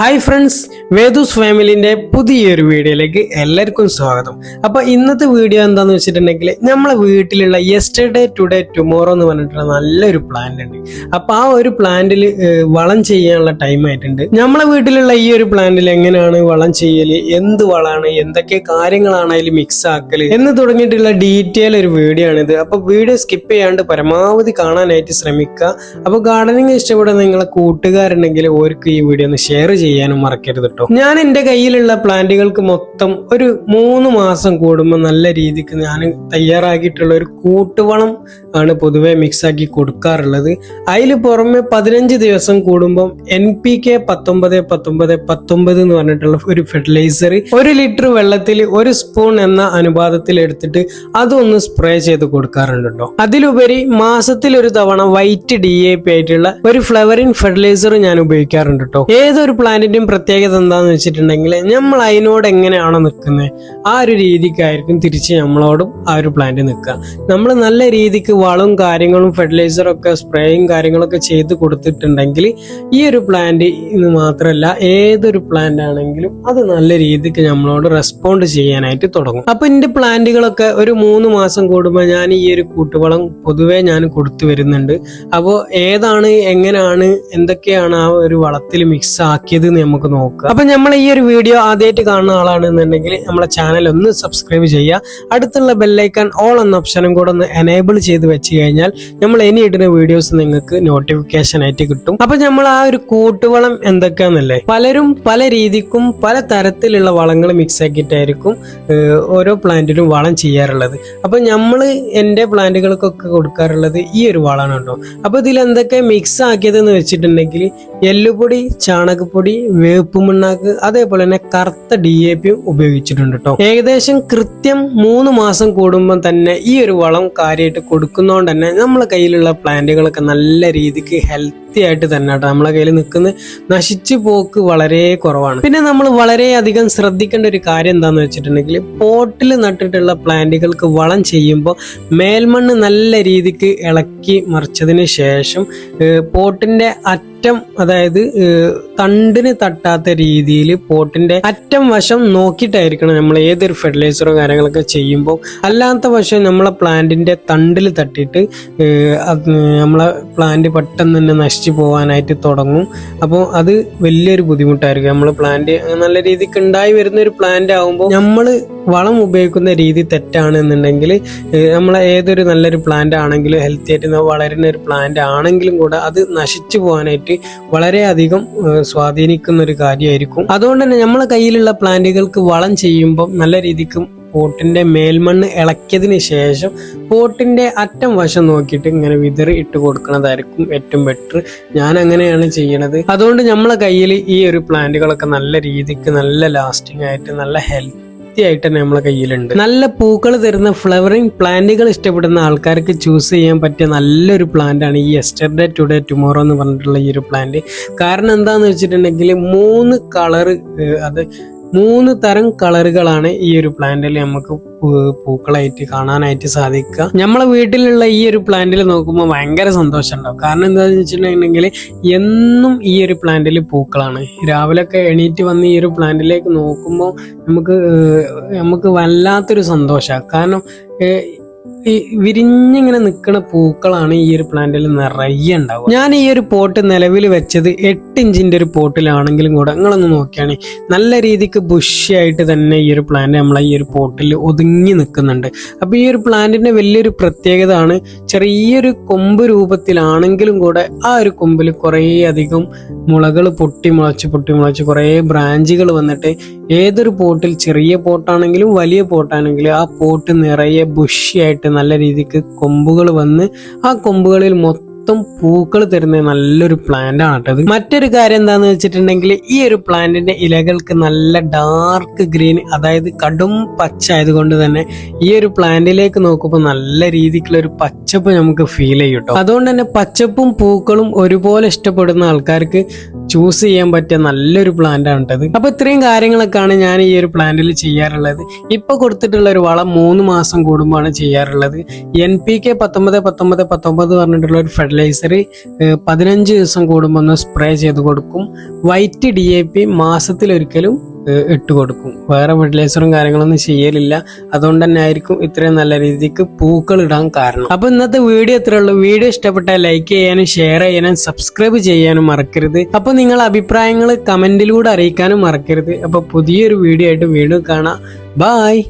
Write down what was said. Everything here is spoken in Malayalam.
ഹായ് ഫ്രണ്ട്സ് വേദൂസ് ഫാമിലിന്റെ പുതിയൊരു വീഡിയോയിലേക്ക് എല്ലാവർക്കും സ്വാഗതം. അപ്പോൾ ഇന്നത്തെ വീഡിയോ എന്താണെന്ന് വെച്ചിട്ടുണ്ടെങ്കിൽ നമ്മളെ വീട്ടിലുള്ള യെസ്റ്റർഡേ ടുഡേ ടുമോറോ എന്ന് പറഞ്ഞിട്ടുള്ള നല്ലൊരു പ്ലാന്റ് ഉണ്ട്. അപ്പോൾ ആ ഒരു പ്ലാന്റിൽ വളം ചെയ്യാനുള്ള ടൈം ആയിട്ടുണ്ട്. നമ്മളെ വീട്ടിലുള്ള ഈ ഒരു പ്ലാന്റിൽ എങ്ങനെയാണ് വളം ചെയ്യൽ എന്ത് വളമാണ് എന്തൊക്കെ കാര്യങ്ങളാണ് അതിൽ മിക്സ് ആക്കൽ എന്ന് തുടങ്ങിയിട്ടുള്ള ഡീറ്റെയിൽ ഒരു വീഡിയോ ആണിത്. അപ്പോൾ വീഡിയോ സ്കിപ്പ് ചെയ്യാണ്ട് പരമാവധി കാണാനായിട്ട് ശ്രമിക്കുക. അപ്പോൾ ഗാർഡനിങ് ഇഷ്ടപ്പെടുന്ന നിങ്ങളെ കൂട്ടുകാരുണ്ടെങ്കിൽ ഓർക്ക് ഈ വീഡിയോ ഒന്ന് ഷെയർ ചെയ്യാനും മറക്കരുത് കേട്ടോ ഞാൻ എന്റെ കയ്യിലുള്ള പ്ലാന്റുകൾക്ക് മൊത്തം ഒരു മൂന്ന് മാസം കൂടുമ്പോൾ നല്ല രീതിക്ക് ഞാൻ തയ്യാറാക്കിയിട്ടുള്ള ഒരു കൂട്ടുവളം ആണ് പൊതുവെ മിക്സ് ആക്കി കൊടുക്കാറുള്ളത്. അതിൽ പുറമെ പതിനഞ്ച് ദിവസം കൂടുമ്പം എൻ പി കെ പത്തൊമ്പത് പത്തൊമ്പത് പത്തൊമ്പത് എന്ന് പറഞ്ഞിട്ടുള്ള ഒരു ഫെർട്ടിലൈസർ ഒരു ലിറ്റർ വെള്ളത്തിൽ ഒരു സ്പൂൺ എന്ന അനുപാതത്തിൽ എടുത്തിട്ട് അതൊന്ന് സ്പ്രേ ചെയ്ത് കൊടുക്കാറുണ്ട് അതിലുപരി മാസത്തിൽ ഒരു തവണ വൈറ്റ് ഡി എ പി ആയിട്ടുള്ള ഒരു ഫ്ലവറിൻ ഫെർട്ടിലൈസർ ഞാൻ ഉപയോഗിക്കാറുണ്ട് കേട്ടോ. ഏതൊരു പ്ലാന്റിന്റെയും പ്രത്യേകത എന്താണെന്ന് വെച്ചിട്ടുണ്ടെങ്കിൽ നമ്മൾ അതിനോട് എങ്ങനെയാണോ നിൽക്കുന്നത് ആ ഒരു രീതിക്കായിരിക്കും തിരിച്ച് നമ്മളോടും ആ ഒരു പ്ലാന്റ് നിൽക്കുക നമ്മൾ നല്ല രീതിക്ക് വളവും കാര്യങ്ങളും ഫെർട്ടിലൈസറും ഒക്കെ സ്പ്രേയും കാര്യങ്ങളൊക്കെ ചെയ്ത് കൊടുത്തിട്ടുണ്ടെങ്കിൽ ഈ ഒരു പ്ലാന്റ് ഇത് മാത്രമല്ല ഏതൊരു പ്ലാന്റ് ആണെങ്കിലും അത് നല്ല രീതിക്ക് നമ്മളോട് റെസ്പോണ്ട് ചെയ്യാനായിട്ട് തുടങ്ങും. അപ്പൊ എന്റെ പ്ലാന്റുകളൊക്കെ ഒരു മൂന്ന് മാസം കൂടുമ്പോൾ ഞാൻ ഈ ഒരു കൂട്ടുവളം പൊതുവെ ഞാൻ കൊടുത്തു വരുന്നുണ്ട്. അപ്പോൾ ഏതാണ് എങ്ങനെയാണ് എന്തൊക്കെയാണ് ആ ഒരു വളത്തിൽ മിക്സ് ആക്കിയത് എന്ന് നമുക്ക് നോക്കാം. അപ്പൊ നമ്മൾ ഈ ഒരു വീഡിയോ ആദ്യമായിട്ട് കാണുന്ന ആളാണെന്നുണ്ടെങ്കിൽ നമ്മളെ ചാനൽ ഒന്ന് സബ്സ്ക്രൈബ് ചെയ്യുക. അടുത്തുള്ള ബെല്ലൈക്കൺ ഓൾ എന്ന ഓപ്ഷനും കൂടെ ഒന്ന് എനേബിൾ ചെയ്ത് വെച്ച് കഴിഞ്ഞാൽ നമ്മൾ ഇനി ഇടുന്ന വീഡിയോസ് നിങ്ങൾക്ക് നോട്ടിഫിക്കേഷൻ ആയിട്ട് കിട്ടും. അപ്പൊ നമ്മൾ ആ ഒരു കൂട്ടുവളം എന്തൊക്കെയാന്നല്ലേ? പലരും പല രീതിക്കും പല തരത്തിലുള്ള വളങ്ങൾ മിക്സ് ആക്കിയിട്ടായിരിക്കും ഓരോ പ്ലാന്റിനും വളം ചെയ്യാറുള്ളത്. അപ്പൊ നമ്മൾ എന്റെ പ്ലാന്റുകൾക്കൊക്കെ കൊടുക്കാറുള്ളത് ഈ ഒരു വളമാണ് കേട്ടോ. അപ്പൊ ഇതിൽ എന്തൊക്കെ മിക്സ് ആക്കിയതെന്ന് വെച്ചിട്ടുണ്ടെങ്കിൽ എല്ലുപൊടി ചാണകപ്പൊടി വേപ്പ് മണ്ണാക്ക് അതേപോലെ തന്നെ കറുത്ത ഡി എ പിയും ഉപയോഗിച്ചിട്ടുണ്ട് കേട്ടോ ഏകദേശം കൃത്യം മൂന്ന് മാസം കൂടുമ്പോൾ തന്നെ ഈ ഒരു വളം കാര്യമായിട്ട് കൊടുക്കുന്നതുകൊണ്ട് തന്നെ നമ്മളെ കയ്യിലുള്ള പ്ലാന്റുകളൊക്കെ നല്ല രീതിക്ക് ഹെൽത്തി ആയിട്ട് തന്നെ കേട്ടോ നമ്മളെ കയ്യിൽ നിൽക്കുന്ന നശിച്ചു പോക്ക് വളരെ കുറവാണ്. പിന്നെ നമ്മൾ വളരെ അധികം ശ്രദ്ധിക്കേണ്ട ഒരു കാര്യം എന്താന്ന് വെച്ചിട്ടുണ്ടെങ്കിൽ പോട്ടിൽ നട്ടിട്ടുള്ള പ്ലാന്റുകൾക്ക് വളം ചെയ്യുമ്പോൾ മേൽമണ്ണ് നല്ല രീതിക്ക് ഇളക്കി മറിച്ചതിന് ശേഷം പോട്ടിന്റെ അറ്റം അതായത് ഏഹ്, തണ്ടിന് തട്ടാത്ത രീതിയിൽ പോട്ടിന്റെ അറ്റം വശം നോക്കിയിട്ടായിരിക്കണം നമ്മൾ ഏതൊരു ഫെർട്ടിലൈസറോ കാര്യങ്ങളൊക്കെ ചെയ്യുമ്പോൾ. അല്ലാത്ത വശം നമ്മളെ പ്ലാന്റിന്റെ തണ്ടിൽ തട്ടിയിട്ട് നമ്മളെ പ്ലാന്റ് പെട്ടെന്ന് തന്നെ നശിച്ചു പോകാനായിട്ട് തുടങ്ങും. അപ്പോൾ അത് വലിയൊരു ബുദ്ധിമുട്ടായിരിക്കും. നമ്മൾ പ്ലാന്റ് നല്ല രീതിക്ക് ഉണ്ടായി വരുന്ന ഒരു പ്ലാന്റ് ആകുമ്പോൾ നമ്മൾ വളം ഉപയോഗിക്കുന്ന രീതി തെറ്റാണ് എന്നുണ്ടെങ്കിൽ നമ്മളെ ഏതൊരു നല്ലൊരു പ്ലാന്റ് ആണെങ്കിലും ഹെൽത്തി ആയിട്ട് വളരുന്ന ഒരു പ്ലാന്റ് ആണെങ്കിലും കൂടെ അത് നശിച്ചു പോകാനായിട്ട് വളരെയധികം ഏഹ്, സ്വാധീനിക്കുന്ന ഒരു കാര്യമായിരിക്കും അതുകൊണ്ട് തന്നെ നമ്മളെ കയ്യിലുള്ള പ്ലാന്റുകൾക്ക് വളം ചെയ്യുമ്പോൾ നല്ല രീതിക്ക് പോട്ടിന്റെ മേൽമണ്ണ് ഇളക്കിയതിന് ശേഷം പോട്ടിന്റെ അറ്റം വശം നോക്കിയിട്ട് ഇങ്ങനെ വിതറി ഇട്ട് കൊടുക്കുന്നതായിരിക്കും ഏറ്റവും ബെറ്റർ. ഞാൻ അങ്ങനെയാണ് ചെയ്യണത്. അതുകൊണ്ട് നമ്മളെ കയ്യിൽ ഈ ഒരു പ്ലാന്റുകളൊക്കെ നല്ല രീതിക്ക് നല്ല ലാസ്റ്റിംഗ് ആയിട്ട് നല്ല ഹെൽത്തി ആയിട്ട് തന്നെ നമ്മളെ കയ്യിലുണ്ട്. നല്ല പൂക്കൾ തരുന്ന ഫ്ലവറിംഗ് പ്ലാന്റുകൾ ഇഷ്ടപ്പെടുന്ന ആൾക്കാർക്ക് ചൂസ് ചെയ്യാൻ പറ്റിയ നല്ലൊരു പ്ലാന്റ് ആണ് ഈ എസ്റ്റർഡേ ടുഡേ ടുമോറോ എന്ന് പറഞ്ഞിട്ടുള്ള ഈ ഒരു പ്ലാന്റ് കാരണം എന്താന്ന് വെച്ചിട്ടുണ്ടെങ്കിൽ മൂന്ന് കളർ അത് മൂന്ന് തരം കളറുകളാണ് ഈ ഒരു പ്ലാന്റിൽ നമുക്ക് പൂക്കളായിട്ട് കാണാനായിട്ട് സാധിക്കുക. നമ്മളെ വീട്ടിലുള്ള ഈ ഒരു പ്ലാന്റിൽ നോക്കുമ്പോൾ ഭയങ്കര സന്തോഷം ഉണ്ടാവും കാരണം എന്താണെന്ന് വെച്ചിട്ടുണ്ടെങ്കിൽ എന്നും ഈ ഒരു പ്ലാന്റിൽ പൂക്കളാണ്. രാവിലെയൊക്കെ എണീറ്റ് വന്ന് ഈ ഒരു പ്ലാന്റിലേക്ക് നോക്കുമ്പോൾ നമുക്ക് നമുക്ക് വല്ലാത്തൊരു സന്തോഷമാണ്. കാരണം ഈ വിരിഞ്ഞിങ്ങനെ നിൽക്കുന്ന പൂക്കളാണ് ഈ ഒരു പ്ലാന്റിൽ നിറയെ ഉണ്ടാവുക. ഞാൻ ഈ ഒരു പോട്ട് നിലവിൽ വെച്ചത് എട്ട് ഇഞ്ചിന്റെ ഒരു പോട്ടിലാണെങ്കിലും കൂടെ നിങ്ങളൊന്ന് നോക്കിയാണ്. നല്ല രീതിക്ക് ബുഷിയായിട്ട് തന്നെ ഈ ഒരു പ്ലാന്റ് നമ്മൾ ഈ ഒരു പോട്ടിൽ ഒതുങ്ങി നിൽക്കുന്നുണ്ട് അപ്പൊ ഈ ഒരു പ്ലാന്റിന്റെ വലിയൊരു പ്രത്യേകത ആണ് ചെറിയൊരു കൊമ്പ് രൂപത്തിലാണെങ്കിലും കൂടെ ആ ഒരു കൊമ്പിൽ കുറേ അധികം മുളകൾ പൊട്ടി മുളച്ച് പൊട്ടി മുളച്ച് കുറേ ബ്രാഞ്ചുകൾ വന്നിട്ട് ഏതൊരു പോട്ടിൽ ചെറിയ പോട്ടാണെങ്കിലും വലിയ പോട്ടാണെങ്കിലും ആ പോട്ട് നിറയെ ബുഷിയായിട്ട് നല്ല രീതിക്ക് കൊമ്പുകൾ വന്ന് ആ കൊമ്പുകളിൽ മൊത്തം പൂക്കൾ തരുന്ന നല്ലൊരു പ്ലാന്റ് ആണ് കേട്ടത് മറ്റൊരു കാര്യം എന്താന്ന് വെച്ചിട്ടുണ്ടെങ്കിൽ ഈ ഒരു പ്ലാന്റിന്റെ ഇലകൾക്ക് നല്ല ഡാർക്ക് ഗ്രീൻ അതായത് കടും പച്ച ആയതുകൊണ്ട് തന്നെ ഈ ഒരു പ്ലാന്റിലേക്ക് നോക്കുമ്പോൾ നല്ല രീതിക്കുള്ള ഒരു പച്ചപ്പ് നമുക്ക് ഫീൽ ചെയ്യും കേട്ടോ അതുകൊണ്ട് തന്നെ പച്ചപ്പും പൂക്കളും ഒരുപോലെ ഇഷ്ടപ്പെടുന്ന ആൾക്കാർക്ക് ചൂസ് ചെയ്യാൻ പറ്റിയ നല്ലൊരു പ്ലാന്റ് ആണ് കേട്ടത് അപ്പൊ ഇത്രയും കാര്യങ്ങളൊക്കെയാണ് ഞാൻ ഈ ഒരു പ്ലാന്റിൽ ചെയ്യാറുള്ളത്. ഇപ്പൊ കൊടുത്തിട്ടുള്ള ഒരു വളം മൂന്ന് മാസം കൂടുമ്പോഴാണ് ചെയ്യാറുള്ളത്. എൻ പി കെ പത്തൊമ്പത് പത്തൊമ്പത് പത്തൊമ്പത് പറഞ്ഞിട്ടുള്ള ഒരു ഫെർട്ടിലൈസർ പതിനഞ്ച് ദിവസം കൂടുമ്പോൾ ഒന്ന് സ്പ്രേ ചെയ്ത് കൊടുക്കും. വൈറ്റ് ഡി എ പി മാസത്തിലൊരിക്കലും ഇട്ട് കൊടുക്കും. വേറെ ഫെർട്ടിലൈസറും കാര്യങ്ങളൊന്നും ചെയ്യലില്ല. അതുകൊണ്ട് തന്നെ ആയിരിക്കും ഇത്രയും നല്ല രീതിക്ക് പൂക്കൾ ഇടാൻ കാരണം. അപ്പൊ ഇന്നത്തെ വീഡിയോ ഇത്രേ ഉള്ളൂ. വീഡിയോ ഇഷ്ടപ്പെട്ടാൽ ലൈക്ക് ചെയ്യാനും ഷെയർ ചെയ്യാനും സബ്സ്ക്രൈബ് ചെയ്യാനും മറക്കരുത്. അപ്പൊ നിങ്ങൾ അഭിപ്രായങ്ങൾ കമന്റിലൂടെ അറിയിക്കാനും മറക്കരുത്. അപ്പൊ പുതിയൊരു വീഡിയോ ആയിട്ട് വീണ്ടും കാണാം. ബായ്